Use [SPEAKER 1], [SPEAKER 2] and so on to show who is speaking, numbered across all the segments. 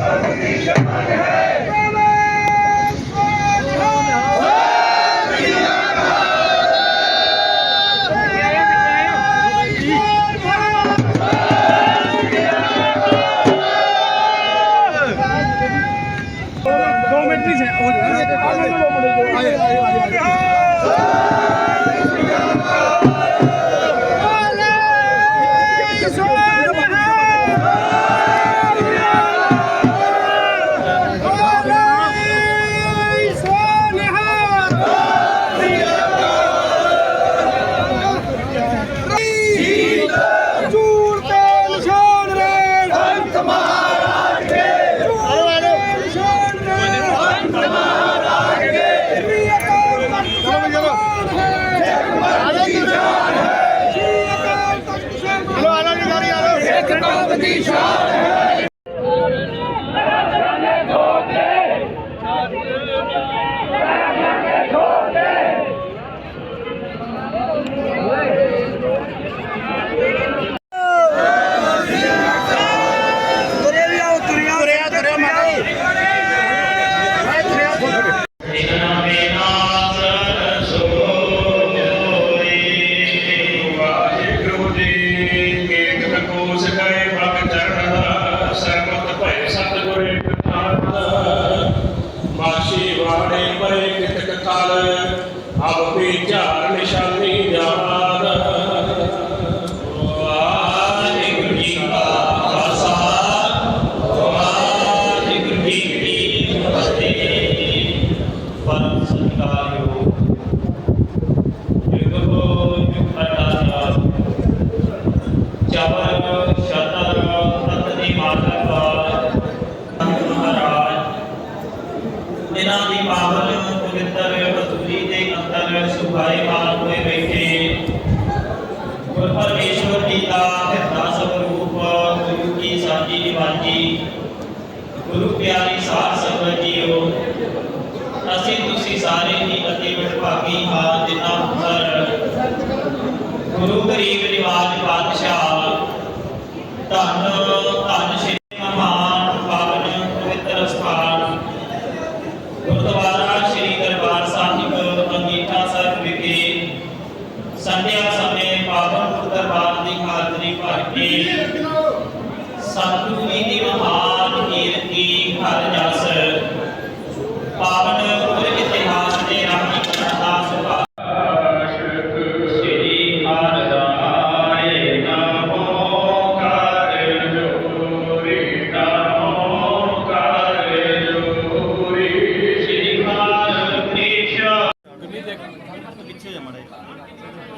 [SPEAKER 1] दो मिनट नहीं है आए आए आए ਪਿਆਰੀ ਸਾਧ ਸੰਗਤ ਜੀਓ, ਅਸੀਂ ਤੁਸੀਂ ਸਾਰੇ ਹੀ ਅਤੀ ਵਡਭਾਗੀ ਹਾਂ ਜਿਨ੍ਹਾਂ ਉੱਪਰ ਗੁਰੂ ਗਰੀਬ ਨਿਵਾਜ ਪਾਤਸ਼ਾਹ, ਧੰਨ ਧੰਨ ਸ਼੍ਰੀ ਮਹਾਨ ਪਾਵਨ ਪਵਿੱਤਰ ਸਥਾਨ, ਗੁਰਦੁਆਰਾ ਸ਼੍ਰੀ ਦਰਬਾਰ ਸਾਹਿਬ, ਅੰਗੀਠਾ ਸਾਹਿਬ ਵਿਖੇ ਸੰਧਿਆ ਸਮੇਂ ਪਾਵਨ ਦਰਬਾਰ ਦੀ ਹਾਜ਼ਰੀ ਭਰ ਕੇ ਸਤਿਗੁਰੂ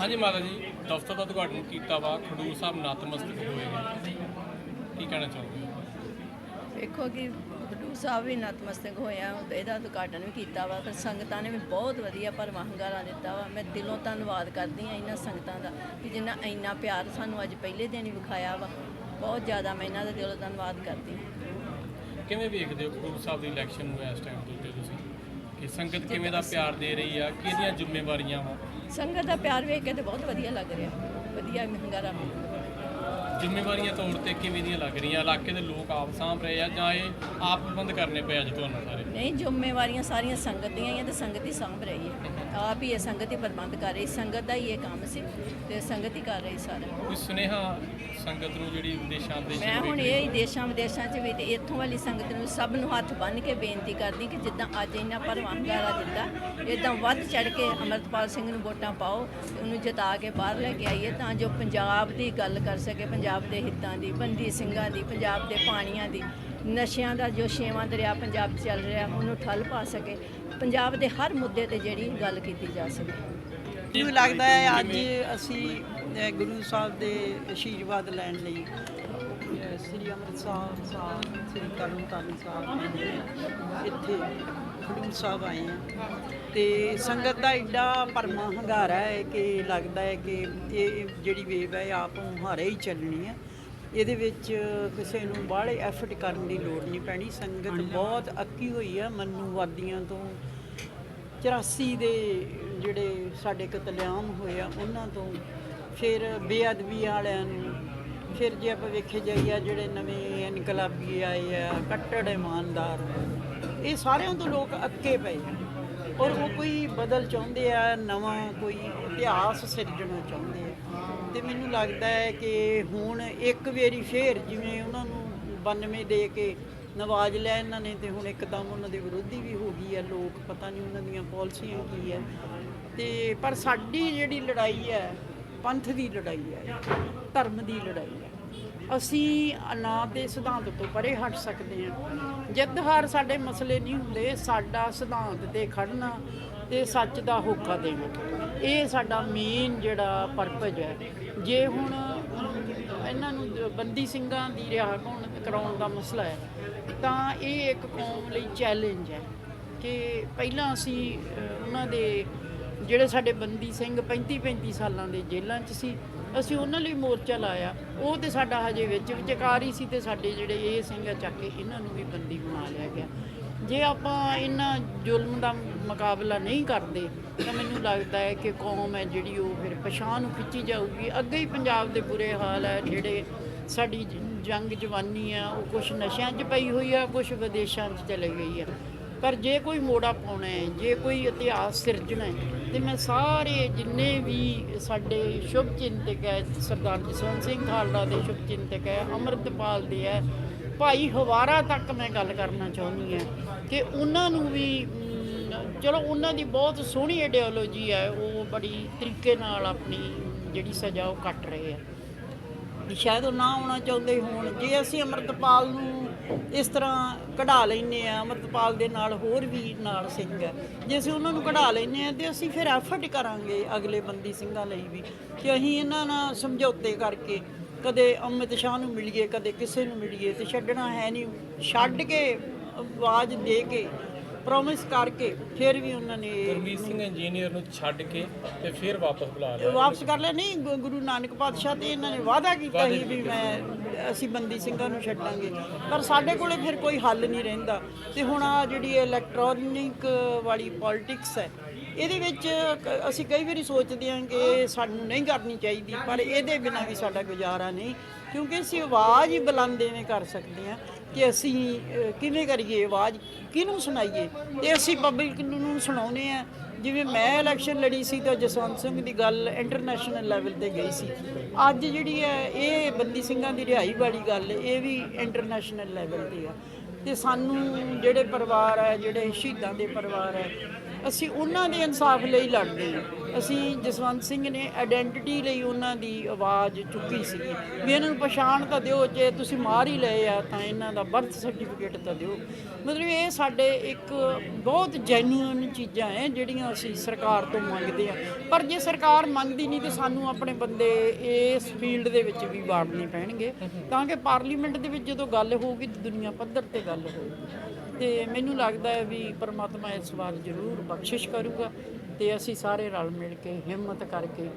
[SPEAKER 2] ਹਾਂਜੀ ਮਾਤਾ ਜੀ ਦਫ਼ਤਰ ਦਾ ਉਦਘਾਟਨ ਕੀਤਾ ਵਾ ਖਡੂਰ ਸਾਹਿਬ ਨਤਮਸਤਕ ਹੋਏ ਨੇ। ਕੀ ਕਹਿਣਾ ਚਾਹੋਗੇ?
[SPEAKER 3] ਵੇਖੋ ਕਿ ਖਡੂਰ ਸਾਹਿਬ ਵੀ ਨਤਮਸਤਕ ਹੋਇਆ ਇਹਦਾ ਉਦਘਾਟਨ ਵੀ ਕੀਤਾ ਵਾ ਪਰ ਸੰਗਤਾਂ ਨੇ ਵੀ ਬਹੁਤ ਵਧੀਆ ਭਰਵਾਂ ਹੰਗਾਰਾ ਦਿੱਤਾ ਵਾ। ਮੈਂ ਦਿਲੋਂ ਧੰਨਵਾਦ ਕਰਦੀ ਹਾਂ ਇਹਨਾਂ ਸੰਗਤਾਂ ਦਾ ਕਿ ਜਿਨ੍ਹਾਂ ਇੰਨਾ ਪਿਆਰ ਸਾਨੂੰ ਅੱਜ ਪਹਿਲੇ ਦਿਨ ਹੀ ਵਿਖਾਇਆ ਵਾ। ਬਹੁਤ ਜ਼ਿਆਦਾ ਮੈਂ ਇਹਨਾਂ ਦਾ ਦਿਲੋਂ ਧੰਨਵਾਦ ਕਰਦੀ ਹਾਂ।
[SPEAKER 2] ਕਿਵੇਂ ਵੇਖਦੇ ਹੋ ਖਡੂਰ ਸਾਹਿਬ ਦੀ ਇਲੈਕਸ਼ਨ ਨੂੰ ਇਸ ਟਾਈਮ ਉੱਤੇ ਤੁਸੀਂ? ਕਿ ਸੰਗਤ ਕਿਵੇਂ ਦਾ ਪਿਆਰ ਦੇ ਰਹੀ ਆ ਕਿਹਦੀਆਂ ਜ਼ਿੰਮੇਵਾਰੀਆਂ ਵਾ?
[SPEAKER 3] ਸੰਗਤ ਦਾ ਪਿਆਰ ਵੇਖ ਕੇ ਤੇ ਬਹੁਤ ਵਧੀਆ ਲੱਗ ਰਿਹਾ ਵਧੀਆ ਹੰਗਾਰਾ
[SPEAKER 2] ਜ਼ਿੰਮੇਵਾਰੀਆਂ ਤੌਰ ਤੇ ਕਿਵੇਂ ਦੀਆਂ ਲੱਗ ਰਹੀਆਂ? ਇਲਾਕੇ ਦੇ ਲੋਕ ਆਪ ਸਾਂਭ ਰਹੇ ਆ ਜਾਂ ਇਹ ਆਪ ਪ੍ਰਬੰਧ ਕਰਨੇ ਪਏ ਅੱਜ ਤੁਹਾਨੂੰ ਸਾਰੇ?
[SPEAKER 3] ਨਹੀਂ ਜ਼ਿੰਮੇਵਾਰੀਆਂ ਸਾਰੀਆਂ ਸੰਗਤ ਦੀਆਂ ਹੀ ਆ ਤੇ ਸੰਗਤ ਹੀ ਸਾਂਭ ਰਹੀ ਹੈ। ਆਪ ਹੀ ਇਹ ਸੰਗਤ ਹੀ ਪ੍ਰਬੰਧ ਕਰ ਰਹੀ ਸੰਗਤ ਦਾ ਹੀ ਇਹ ਕੰਮ ਸੀ ਤੇ ਸੰਗਤ ਹੀ ਕਰ ਰਹੀ ਸਾਰਾ।
[SPEAKER 2] ਕੋਈ ਸੁਨੇਹਾ ਸੰਗਤ ਨੂੰ ਜਿਹੜੀ ਦੇਸ਼ਾਂ ਦੇ
[SPEAKER 3] ਮੈਂ ਹੁਣ ਇਹ ਹੀ। ਦੇਸ਼ਾਂ ਵਿਦੇਸ਼ਾਂ 'ਚ ਵੀ ਤੇ ਇੱਥੋਂ ਵਾਲੀ ਸੰਗਤ ਨੂੰ ਸਭ ਨੂੰ ਹੱਥ ਬੰਨ੍ਹ ਕੇ ਬੇਨਤੀ ਕਰਦੀ ਕਿ ਜਿੱਦਾਂ ਅੱਜ ਇਹਨਾਂ ਭਰਵਾਂ ਹੰਗਾਰਾ ਦਿੱਤਾ ਇਦਾਂ ਵੱਧ ਚੜ ਕੇ ਅਮਰਤਪਾਲ ਸਿੰਘ ਨੂੰ ਵੋਟਾਂ ਪਾਓ ਉਹਨੂੰ ਜਿਤਾ ਕੇ ਬਾਹਰ ਲੈ ਕੇ ਆਈਏ ਤਾਂ ਜੋ ਪੰਜਾਬ ਦੀ ਗੱਲ ਕਰ ਸਕੇ ਪੰਜਾਬ ਦੇ ਹਿੱਤਾਂ ਦੀ ਬੰਦੀ ਸਿੰਘਾਂ ਦੀ ਪੰਜਾਬ ਦੇ ਪਾਣੀਆਂ ਦੀ ਨਸ਼ਿਆਂ ਦਾ ਜੋ ਛੇਵਾਂ ਦਰਿਆ ਪੰਜਾਬ 'ਚ ਚੱਲ ਰਿਹਾ ਉਹਨੂੰ ਠੱਲ ਪਾ ਸਕੇ। ਪੰਜਾਬ ਦੇ ਹਰ ਮੁੱਦੇ ਤੇ ਜਿਹੜੀ ਗੱਲ ਕੀਤੀ ਜਾ ਸਕੇ।
[SPEAKER 4] ਮੈਨੂੰ ਲੱਗਦਾ ਹੈ ਅੱਜ ਅਸੀਂ ਗੁਰੂ ਸਾਹਿਬ ਦੇ ਆਸ਼ੀਰਵਾਦ ਲੈਣ ਲਈ ਸ੍ਰੀ ਅੰਮ੍ਰਿਤਸਰ ਸਾਹਿਬ ਸ੍ਰੀ ਤਰਨਤਾਰਨ ਸਾਹਿਬ ਇੱਥੇ ਖਡੂਰ ਸਾਹਿਬ ਆਏ ਹਾਂ। ਤੇ ਸੰਗਤ ਦਾ ਐਡਾ ਪਰਮਾ ਹੰਗਾਰਾ ਹੈ ਕਿ ਲੱਗਦਾ ਹੈ ਕਿ ਇਹ ਜਿਹੜੀ ਵੇਵ ਹੈ ਆਪ ਹਾਰੇ ਹੀ ਚੱਲਣੀ ਹੈ। ਇਹਦੇ ਵਿੱਚ ਕਿਸੇ ਨੂੰ ਬਾਹਲੇ ਐਫਰਟ ਕਰਨ ਦੀ ਲੋੜ ਨਹੀਂ ਪੈਣੀ। ਸੰਗਤ ਬਹੁਤ ਅੱਕੀ ਹੋਈ ਹੈ ਮੰਨੂ ਵਾਦੀਆਂ ਤੋਂ 84 ਦੇ ਜਿਹੜੇ ਸਾਡੇ ਕਤਲੇਆਮ ਹੋਏ ਆ, ਉਹਨਾਂ ਤੋਂ ਫਿਰ ਬੇਅਦਬੀ ਵਾਲਿਆਂ ਨੂੰ, ਫਿਰ ਜੇ ਆਪਾਂ ਵੇਖੇ ਜਾਈਏ ਜਿਹੜੇ ਨਵੇਂ ਇਨਕਲਾਬੀ ਆਏ ਆ, ਕੱਟੜ ਇਮਾਨਦਾਰ, ਇਹ ਸਾਰਿਆਂ ਤੋਂ ਲੋਕ ਅੱਕੇ ਪਏ ਆ। ਔਰ ਉਹ ਕੋਈ ਬਦਲ ਚਾਹੁੰਦੇ ਆ, ਨਵਾਂ ਕੋਈ ਇਤਿਹਾਸ ਸਿਰਜਣਾ ਚਾਹੁੰਦੇ ਆ। ਤੇ ਮੈਨੂੰ ਲੱਗਦਾ ਹੈ ਕਿ ਹੁਣ ਇੱਕ ਵਾਰੀ ਫੇਰ ਜਿਵੇਂ ਉਹਨਾਂ ਨੂੰ 92 ਦੇ ਕੇ ਨਵਾਜ ਲਿਆ ਇਹਨਾਂ ਨੇ ਤੇ ਹੁਣ ਇੱਕਦਮ ਉਹਨਾਂ ਦੇ ਵਿਰੋਧੀ ਵੀ ਹੋ ਗਈ ਹੈ ਲੋਕ, ਪਤਾ ਨਹੀਂ ਉਹਨਾਂ ਦੀਆਂ ਪਾਲਿਸੀਆਂ ਕੀ ਹੈ ਤੇ ਪਰ ਸਾਡੀ ਜਿਹੜੀ ਲੜਾਈ ਹੈ ਪੰਥ ਦੀ ਲੜਾਈ ਹੈ ਧਰਮ ਦੀ ਲੜਾਈ ਹੈ ਅਸੀਂ ਨਾ ਦੇ ਸਿਧਾਂਤ ਤੋਂ ਪਰੇ ਹਟ ਸਕਦੇ ਹਾਂ ਜਿੱਦ ਹਾਰ ਸਾਡੇ ਮਸਲੇ ਨਹੀਂ ਹੁੰਦੇ, ਸਾਡਾ ਸਿਧਾਂਤ ਤੇ ਖੜਨਾ ਤੇ ਸੱਚ ਦਾ ਹੋਕਾ ਦੇਣਾ। ਇਹ ਸਾਡਾ ਮੇਨ ਜਿਹੜਾ ਪਰਪਸ ਹੈ ਜੇ ਹੁਣ ਇਹਨਾਂ ਨੂੰ ਬੰਦੀ ਸਿੰਘਾਂ ਦੀ ਰਿਹਾ ਹੋਣ ਕਰਾਉਣ ਦਾ ਮਸਲਾ ਹੈ। ਤਾਂ ਇਹ ਇੱਕ ਕੌਮ ਲਈ ਚੈਲੰਜ ਹੈ ਕਿ ਪਹਿਲਾਂ ਅਸੀਂ ਉਹਨਾਂ ਦੇ ਜਿਹੜੇ ਸਾਡੇ ਬੰਦੀ ਸਿੰਘ 35 35 ਸਾਲਾਂ ਦੇ ਜੇਲ੍ਹਾਂ 'ਚ ਸੀ, ਅਸੀਂ ਉਹਨਾਂ ਲਈ ਮੋਰਚਾ ਲਾਇਆ। ਉਹ ਤੇ ਸਾਡਾ ਹਜੇ ਵਿੱਚ ਵਿਚਕਾਰ ਹੀ ਸੀ ਤੇ ਸਾਡੇ ਜਿਹੜੇ ਇਹ ਸਿੰਘ ਆ, ਚੱਕ ਕੇ ਇਹਨਾਂ ਨੂੰ ਵੀ ਬੰਦੀ ਬਣਾ ਲਿਆ ਗਿਆ। ਜੇ ਆਪਾਂ ਇਹਨਾਂ ਜ਼ੁਲਮ ਦਾ ਮੁਕਾਬਲਾ ਨਹੀਂ ਕਰਦੇ, ਤਾਂ ਮੈਨੂੰ ਲੱਗਦਾ ਹੈ ਕਿ ਕੌਮ ਹੈ ਜਿਹੜੀ ਉਹ ਫਿਰ ਪਛਾਣ ਨੂੰ ਖਿੱਚੀ ਜਾਊਗੀ। ਅੱਗੇ ਹੀ ਪੰਜਾਬ ਦੇ ਬੁਰੇ ਹਾਲ ਹੈ ਜਿਹੜੇ ਸਾਡੀ ਜੰਗ ਜਵਾਨੀ ਆ, ਉਹ ਕੁਝ ਨਸ਼ਿਆਂ 'ਚ ਪਈ ਹੋਈ ਆ ਕੁਝ ਵਿਦੇਸ਼ਾਂ 'ਚ ਚਲੀ ਗਈ ਆ। ਪਰ ਜੇ ਕੋਈ ਮੋੜਾ ਪਾਉਣਾ ਹੈ, ਜੇ ਕੋਈ ਇਤਿਹਾਸ ਸਿਰਜਣਾ ਹੈ, ਤੇ ਮੈਂ ਸਾਰੇ ਜਿੰਨੇ ਵੀ ਸਾਡੇ ਸ਼ੁਭ ਚਿੰਤਕ ਹੈ, ਸਰਦਾਰ ਜਸਵੰਤ ਸਿੰਘ ਖਾਲੜਾ ਦੇ ਸ਼ੁਭ ਚਿੰਤਕ ਹੈ, ਅੰਮ੍ਰਿਤਪਾਲ ਦੇ ਹੈ, ਭਾਈ ਹਵਾਰਾ ਤੱਕ ਮੈਂ ਗੱਲ ਕਰਨਾ ਚਾਹੁੰਦੀ ਹਾਂ ਕਿ ਉਹਨਾਂ ਨੂੰ ਵੀ ਚਲੋ ਉਹਨਾਂ ਦੀ ਬਹੁਤ ਸੋਹਣੀ ਆਈਡੀਓਲੋਜੀ ਹੈ, ਉਹ ਬੜੀ ਤਰੀਕੇ ਨਾਲ ਆਪਣੀ ਜਿਹੜੀ ਸਜ਼ਾ ਉਹ ਕੱਟ ਰਹੇ ਆ। ਸ਼ਾਇਦ ਉਹ ਨਾ ਆਉਣਾ ਚਾਹੁੰਦੇ ਹੋਣ। ਜੇ ਅਸੀਂ ਅੰਮ੍ਰਿਤਪਾਲ ਨੂੰ ਇਸ ਤਰ੍ਹਾਂ ਕਢਾ ਲੈਨੇ ਆ ਅੰਮ੍ਰਿਤਪਾਲ ਦੇ ਨਾਲ ਹੋਰ ਵੀ ਨਾਲ ਸਿੰਘ ਹੈ। ਜੇ ਅਸੀਂ ਉਹਨਾਂ ਨੂੰ ਕਢਾ ਲੈਨੇ ਆ ਤੇ ਅਸੀਂ ਫਿਰ ਐਫਰਟ ਕਰਾਂਗੇ ਅਗਲੇ ਬੰਦੀ ਸਿੰਘਾਂ ਲਈ ਵੀ ਕਿ ਅਸੀਂ ਇਹਨਾਂ ਨਾਲ ਸਮਝੌਤੇ ਕਰਕੇ ਕਦੇ ਅਮਿਤ ਸ਼ਾਹ ਨੂੰ ਮਿਲੀਏ, ਕਦੇ ਕਿਸੇ ਨੂੰ ਮਿਲੀਏ ਤੇ ਛੱਡਣਾ ਹੈ ਨਹੀਂ। ਛੱਡ ਕੇ ਆਵਾਜ਼ ਦੇ ਕੇ ਪ੍ਰੋਮਿਸ ਕਰਕੇ ਫਿਰ ਵੀ ਉਹਨਾਂ ਨੇ
[SPEAKER 2] ਗੁਰਮੀਤ ਸਿੰਘ ਇੰਜੀਨੀਅਰ ਨੂੰ ਛੱਡ ਕੇ ਤੇ ਫਿਰ ਵਾਪਸ ਬੁਲਾ ਲਿਆ।
[SPEAKER 4] ਵਾਪਸ ਕਰ ਲਿਆ। ਨਹੀਂ ਗੁ- ਗੁਰੂ ਨਾਨਕ ਪਾਤਸ਼ਾਹ ਤੇ ਇਹਨਾਂ ਨੇ ਵਾਅਦਾ ਕੀਤਾ ਸੀ ਵੀ ਮੈਂ ਅਸੀਂ ਬੰਦੀ ਸਿੰਘਾਂ ਨੂੰ ਛੱਡਾਂਗੇ। ਪਰ ਸਾਡੇ ਕੋਲੇ ਫਿਰ ਕੋਈ ਹੱਲ ਨਹੀਂ ਰਹਿੰਦਾ। ਤੇ ਹੁਣ ਆ ਜਿਹੜੀ ਇਲੈਕਟ੍ਰੋਨਿਕ ਵਾਲੀ ਪੋਲਿਟਿਕਸ ਹੈ ਇਹਦੇ ਵਿੱਚ ਕ- ਅਸੀਂ ਕਈ ਵਾਰੀ ਸੋਚਦੇ ਹਾਂ ਕਿ ਸਾਨੂੰ ਨਹੀਂ ਕਰਨੀ ਚਾਹੀਦੀ ਪਰ ਇਹਦੇ ਬਿਨਾਂ ਵੀ ਸਾਡਾ ਗੁਜ਼ਾਰਾ ਨਹੀਂ। ਕਿਉਂਕਿ ਅਸੀਂ ਆਵਾਜ਼ ਹੀ ਬੁਲੰਦ ਐਵੇਂ ਕਰ ਸਕਦੇ ਹਾਂ। ਕਿ ਅਸੀਂ ਕਿਵੇਂ ਕਰੀਏ ਆਵਾਜ਼, ਕਿਹਨੂੰ ਸੁਣਾਈਏ? ਤੇ ਅਸੀਂ ਪਬਲਿਕ ਨੂੰ ਸੁਣਾਉਨੇ ਆ ਜਿਵੇਂ ਮੈਂ ਇਲੈਕਸ਼ਨ ਲੜੀ ਸੀ ਤਾਂ ਜਸਵੰਤ ਸਿੰਘ ਦੀ ਗੱਲ ਇੰਟਰਨੈਸ਼ਨਲ ਲੈਵਲ ਤੇ ਗਈ ਸੀ। ਅੱਜ ਜਿਹੜੀ ਹੈ, ਇਹ ਬੰਦੀ ਸਿੰਘਾਂ ਦੀ ਰਿਹਾਈ ਵਾਲੀ ਗੱਲ, ਇਹ ਵੀ ਇੰਟਰਨੈਸ਼ਨਲ ਲੈਵਲ ਤੇ ਆ। ਤੇ ਸਾਨੂੰ ਜਿਹੜੇ ਪਰਿਵਾਰ ਹੈ ਜਿਹੜੇ ਸ਼ਹੀਦਾਂ ਦੇ ਪਰਿਵਾਰ ਹੈ ਅਸੀਂ ਉਹਨਾਂ ਦੇ ਇਨਸਾਫ ਲਈ ਲੜਦੇ ਹਾਂ। ਅਸੀਂ ਜਸਵੰਤ ਸਿੰਘ ਨੇ ਆਇਡੈਂਟੀਟੀ ਲਈ ਉਹਨਾਂ ਦੀ ਆਵਾਜ਼ ਚੁੱਕੀ ਸੀ ਵੀ ਇਹਨਾਂ ਨੂੰ ਪਛਾਣ ਤਾਂ ਦਿਓ, ਜੇ ਤੁਸੀਂ ਮਾਰ ਹੀ ਲਏ ਆ ਤਾਂ ਇਹਨਾਂ ਦਾ ਬਰਥ ਸਰਟੀਫਿਕੇਟ ਤਾਂ ਦਿਓ। ਮਤਲਬ ਇਹ ਸਾਡੇ ਇੱਕ ਬਹੁਤ ਜੈਨੂਇਨ ਚੀਜ਼ਾਂ ਹੈ ਜਿਹੜੀਆਂ ਅਸੀਂ ਸਰਕਾਰ ਤੋਂ ਮੰਗਦੇ ਆ। ਪਰ ਜੇ ਸਰਕਾਰ ਮੰਗਦੀ ਨਹੀਂ, ਤੇ ਸਾਨੂੰ ਆਪਣੇ ਬੰਦੇ ਇਸ ਫੀਲਡ ਦੇ ਵਿੱਚ ਵੀ ਵਾੜਨੇ ਪੈਣਗੇ। ਤਾਂ ਕਿ ਪਾਰਲੀਮੈਂਟ ਦੇ ਵਿੱਚ ਜਦੋਂ ਗੱਲ ਹੋਊਗੀ ਤਾਂ ਦੁਨੀਆ ਪੱਧਰ ਤੇ ਗੱਲ ਹੋਊਗੀ। ਤੇ ਮੈਨੂੰ ਲੱਗਦਾ ਹੈ ਵੀ ਪਰਮਾਤਮਾ ਇਸ ਵਾਰ ਜ਼ਰੂਰ ਬਖਸ਼ਿਸ਼ ਕਰੂਗਾ ਤੇ ਅਸੀਂ ਸਾਰੇ ਰਲ ਮਿਲ ਕੇ ਹਿੰਮਤ ਕਰਕੇ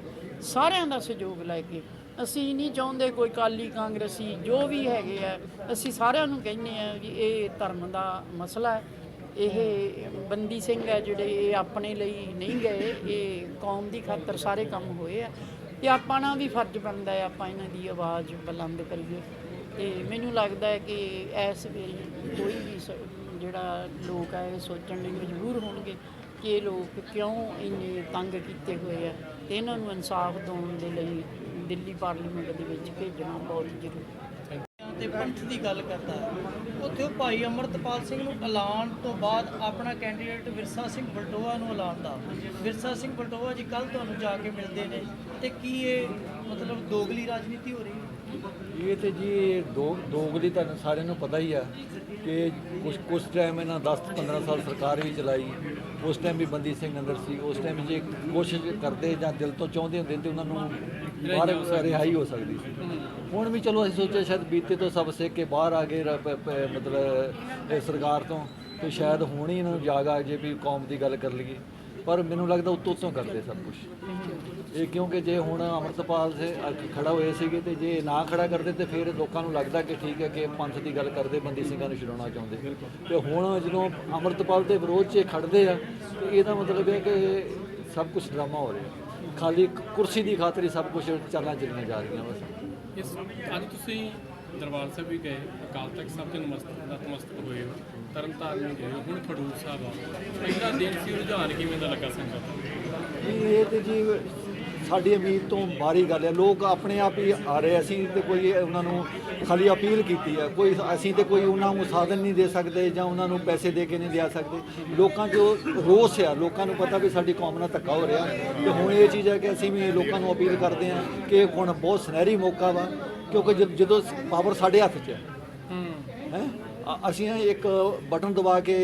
[SPEAKER 4] ਸਾਰਿਆਂ ਦਾ ਸਹਿਯੋਗ ਲੈ ਕੇ ਅਸੀਂ ਨਹੀਂ ਚਾਹੁੰਦੇ ਕੋਈ ਕਾਲੀ ਕਾਂਗਰਸੀ ਜੋ ਵੀ ਹੈਗੇ ਆ, ਅਸੀਂ ਸਾਰਿਆਂ ਨੂੰ ਕਹਿੰਦੇ ਆ ਵੀ ਇਹ ਧਰਮ ਦਾ ਮਸਲਾ ਹੈ। ਇਹ ਬੰਦੀ ਸਿੰਘ ਹੈ ਜਿਹੜੇ ਇਹ ਆਪਣੇ ਲਈ ਨਹੀਂ ਗਏ, ਇਹ ਕੌਮ ਦੀ ਖਾਤਰ ਸਾਰੇ ਕੰਮ ਹੋਏ ਆ ਤੇ ਆਪਾਂ ਨਾਲ ਵੀ ਫਰਜ਼ ਬਣਦਾ ਹੈ ਆਪਾਂ ਇਹਨਾਂ ਦੀ ਆਵਾਜ਼ ਬੁਲੰਦ ਕਰੀਏ ਤੇ ਮੈਨੂੰ ਲੱਗਦਾ ਹੈ ਕਿ ਇਸ ਵੇਲੇ ਕੋਈ ਵੀ ਸ- ਜਿਹੜਾ ਲੋਕ ਹੈ ਇਹ ਸੋਚਣ ਲਈ ਮਜਬੂਰ ਹੋਣਗੇ ਕਿ ਇਹ ਲੋਕ ਕਿਉਂ ਇੰਨੇ ਤੰਗ ਕੀਤੇ ਹੋਏ ਆ। ਤੇ ਇਹਨਾਂ ਨੂੰ ਇਨਸਾਫ ਦਿਵਾਉਣ ਦੇ ਲਈ ਦਿੱਲੀ ਪਾਰਲੀਮੈਂਟ ਦੇ ਵਿੱਚ ਭੇਜਣਾ ਬਹੁਤ ਜ਼ਰੂਰੀ ਹੈ।
[SPEAKER 5] ਤੇ ਪੰਥ ਦੀ ਗੱਲ ਕਰਦਾ ਹੈ। ਉੱਥੇ ਉਹ ਭਾਈ ਅਮਰਤਪਾਲ ਸਿੰਘ ਨੂੰ ਐਲਾਨ ਤੋਂ ਬਾਅਦ ਆਪਣਾ ਕੈਂਡੀਡੇਟ ਵਿਰਸਾ ਸਿੰਘ ਬਲਟੋਆ ਨੂੰ ਐਲਾਨਦਾ ਵਿਰਸਾ ਸਿੰਘ ਬਲਟੋਆ ਜੀ ਕੱਲ ਤੁਹਾਨੂੰ ਜਾ ਕੇ ਮਿਲਦੇ ਨੇ। ਤੇ ਕੀ ਇਹ ਮਤਲਬ ਦੋਗਲੀ ਰਾਜਨੀਤੀ ਹੋ ਰਹੀ ਹੈ?
[SPEAKER 6] ਇਹ ਤੇ ਜੀ ਦੋ ਦੋਗਲੀ ਤੁਹਾਨੂੰ ਸਾਰਿਆਂ ਨੂੰ ਪਤਾ ਹੀ ਆ ਕਿ ਕੁਝ ਕੁਝ ਟਾਈਮ ਇਹਨਾਂ 10 15 ਸਾਲ ਸਰਕਾਰ ਵੀ ਚਲਾਈ। ਉਸ ਟਾਈਮ ਵੀ ਬੰਦੀ ਸਿੰਘ ਅੰਦਰ ਸੀ। ਉਸ ਟਾਈਮ ਜੇ ਕੋਸ਼ਿਸ਼ ਕਰਦੇ ਜਾਂ ਦਿਲ ਤੋਂ ਚਾਹੁੰਦੇ ਹੁੰਦੇ ਤੇ ਉਹਨਾਂ ਨੂੰ ਬਾਹਰ ਰਿਹਾਈ ਹੋ ਸਕਦੀ ਸੀ। ਹੁਣ ਵੀ ਚਲੋ ਅਸੀਂ ਸੋਚਿਆ ਸ਼ਾਇਦ ਬੀਤੇ ਤੋਂ ਸਭ ਸਿੱਖ ਕੇ ਬਾਹਰ ਆ ਗਏ ਰ- ਪ- ਪ- ਮਤਲਬ, ਇਹ ਸਰਕਾਰ ਤੋਂ, ਤੇ ਸ਼ਾਇਦ ਹੁਣ ਹੀ ਇਹਨਾਂ ਨੂੰ ਜਾਗ ਆ ਜੇ ਵੀ ਕੌਮ ਦੀ ਗੱਲ ਕਰ ਲਈਏ। ਪਰ ਮੈਨੂੰ ਲੱਗਦਾ ਉੱਤੋਂ ਉੱਤੋਂ ਕਰਦੇ ਸਭ ਕੁਝ ਇਹ ਕਿਉਂਕਿ ਜੇ ਹੁਣ ਅਮਰਤਪਾਲ ਸੇ ਅੱਗੇ ਖੜਾ ਹੋਏ ਸੀਗੇ ਤੇ ਜੇ ਨਾ ਖੜਾ ਕਰਦੇ ਤੇ ਫਿਰ ਲੋਕਾਂ ਨੂੰ ਲੱਗਦਾ ਕਿ ਠੀਕ ਹੈ ਕਿ ਪੰਥ ਦੀ ਗੱਲ ਕਰਦੇ, ਬੰਦੀ ਸਿੰਘਾਂ ਨੂੰ ਛਡਾਉਣਾ ਚਾਹੁੰਦੇ। ਤੇ ਹੁਣ ਜਦੋਂ ਅਮਰਤਪਾਲ ਦੇ ਵਿਰੋਧ 'ਚ ਇਹ ਖੜਦੇ ਆ, ਤੇ ਇਹਦਾ ਮਤਲਬ ਹੈ ਕਿ ਸਭ ਕੁਝ ਡਰਾਮਾ ਹੋ ਰਿਹਾ। ਖਾਲੀ ਕੁਰਸੀ ਦੀ ਖਾਤਰ ਹੀ ਸਭ ਕੁਝ ਚਾਲਾਂ ਚੱਲੀਆਂ ਜਾ ਰਹੀਆਂ ਬਸ।
[SPEAKER 2] ਇਸ ਅੱਜ ਤੁਸੀਂ ਦਰਬਾਰ ਸਾਹਿਬ ਵੀ ਗਏ, ਅਕਾਲ ਤਖਤ ਸਾਹਿਬ ਦੇ ਨਮਸਤਕ ਨਤਮਸਤਕ ਹੋਏ ਹੋ ਤਰਨਤਾਰਨ ਗਏ ਹੋ, ਹੁਣ ਖਡੂਰ ਸਾਹਿਬ ਆ ਪਹਿਲਾ ਦਿਨ ਸੀ, ਰੁਝਾਨ ਕਿਵੇਂ ਦਾ ਲੱਗਾ ਸੰਗਤ?
[SPEAKER 6] ਇਹ ਤੇ ਜੀ ਸਾਡੀ ਉਮੀਦ ਤੋਂ ਬਾਹਰੀ ਗੱਲ ਹੈ। ਲੋਕ ਆਪਣੇ ਆਪ ਹੀ ਆ ਰਹੇ ਅਸੀਂ ਤੇ ਕੋਈ ਉਹਨਾਂ ਨੂੰ ਖਾਲੀ ਅਪੀਲ ਕੀਤੀ ਹੈ। ਕੋਈ ਅਸੀਂ ਤੇ ਕੋਈ ਉਹਨਾਂ ਨੂੰ ਸਾਧਨ ਨਹੀਂ ਦੇ ਸਕਦੇ ਜਾਂ ਉਹਨਾਂ ਨੂੰ ਪੈਸੇ ਦੇ ਕੇ ਨਹੀਂ ਦਿਆ ਸਕਦੇ। ਲੋਕਾਂ 'ਚ ਰੋਸ ਆ। ਲੋਕਾਂ ਨੂੰ ਪਤਾ ਵੀ ਸਾਡੀ ਕੌਮ ਨਾਲ ਧੱਕਾ ਹੋ ਰਿਹਾ। ਤੇ ਹੁਣ ਇਹ ਚੀਜ਼ ਹੈ ਕਿ ਅਸੀਂ ਵੀ ਲੋਕਾਂ ਨੂੰ ਅਪੀਲ ਕਰਦੇ ਹਾਂ ਕਿ ਹੁਣ ਬਹੁਤ ਸੁਨਹਿਰੀ ਮੌਕਾ ਵਾ। ਕਿਉਂਕਿ ਜਦੋਂ ਪਾਵਰ ਸਾਡੇ ਹੱਥ 'ਚ ਹੈ।
[SPEAKER 2] ਹੂੰ?
[SPEAKER 6] ਅਸੀਂ ਇੱਕ ਬਟਨ ਦਬਾ ਕੇ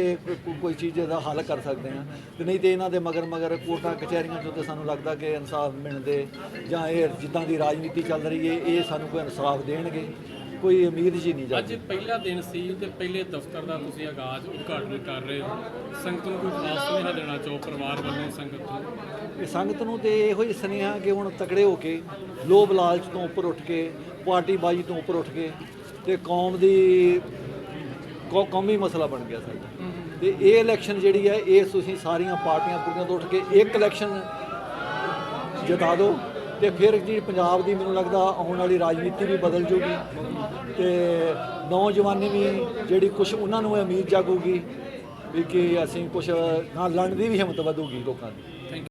[SPEAKER 6] ਕੋਈ ਚੀਜ਼ ਦਾ ਹੱਲ ਕਰ ਸਕਦੇ ਹਾਂ। ਤੇ ਨਹੀਂ ਤੇ ਇਹਨਾਂ ਦੇ ਮਗਰ ਮਗਰ ਕੋਰਟਾਂ ਕਚਹਿਰੀਆਂ ਚੋਂ ਤੇ ਸਾਨੂੰ ਲੱਗਦਾ ਕਿ ਇਨਸਾਫ ਮਿਲਦੇ ਜਾਂ ਇਹ ਜਿੱਦਾਂ ਦੀ ਰਾਜਨੀਤੀ ਚੱਲ ਰਹੀ ਹੈ ਇਹ ਸਾਨੂੰ ਕੋਈ ਇਨਸਾਫ ਦੇਣਗੇ। ਕੋਈ ਉਮੀਦ ਜੀ ਨਹੀਂ
[SPEAKER 2] ਅੱਜ
[SPEAKER 6] ਜਾਂਦੀ।
[SPEAKER 2] ਪਹਿਲਾ ਦਿਨ ਸੀ ਤੇ ਪਹਿਲੇ ਦਫ਼ਤਰ ਦਾ ਤੁਸੀਂ ਆਗਾਜ਼ ਉਦਘਾਟਨ ਕਰ ਰਹੇ ਹੋ। ਸੰਗਤ ਨੂੰ ਕੋਈ ਖਾਸ ਸੁਨੇਹਾ ਦੇਣਾ ਚਾਹੋ ਪਰਿਵਾਰ ਵੱਲੋਂ ਸੰਗਤ ਨੂੰ?
[SPEAKER 6] ਇਹ ਸੰਗਤ ਨੂੰ ਤੇ ਇਹੋ ਹੀ ਸੁਨੇਹਾ ਕਿ ਹੁਣ ਤਕੜੇ ਹੋ ਕੇ ਲੋਭ ਲਾਲਚ ਤੋਂ ਉੱਪਰ ਉੱਠ ਕੇ ਪਾਰਟੀ ਬਾਜੀ ਤੋਂ ਉੱਪਰ ਉੱਠ ਕੇ ਤੇ ਕੌਮ ਦੀ ਕੌ- ਕੌਮੀ ਮਸਲਾ ਬਣ ਗਿਆ ਸਾਡਾ। ਤੇ ਇਹ ਇਲੈਕਸ਼ਨ ਜਿਹੜੀ ਹੈ ਇਹ ਤੁਸੀਂ ਸਾਰੀਆਂ ਪਾਰਟੀਆਂ ਪੂਰੀਆਂ ਤੋਂ ਉੱਠ ਕੇ ਇੱਕ ਇਲੈਕਸ਼ਨ ਜਿਤਾ ਦਿਓ ਤੇ ਫਿਰ ਜਿਹੜੀ ਪੰਜਾਬ ਦੀ ਮੈਨੂੰ ਲੱਗਦਾ ਆਉਣ ਵਾਲੀ ਰਾਜਨੀਤੀ ਵੀ ਬਦਲ ਜੂਗੀ ਤੇ ਨੌਜਵਾਨੀ ਵੀ ਜਿਹੜੀ ਕੁਝ ਉਹਨਾਂ ਨੂੰ ਇਹ ਉਮੀਦ ਜਾਗੂਗੀ ਵੀ ਕਿ ਅਸੀਂ ਕੁਝ ਨਾਲ ਲੜਨ ਦੀ ਵੀ ਹਿੰਮਤ ਵਧੂਗੀ ਲੋਕਾਂ ਦੀ।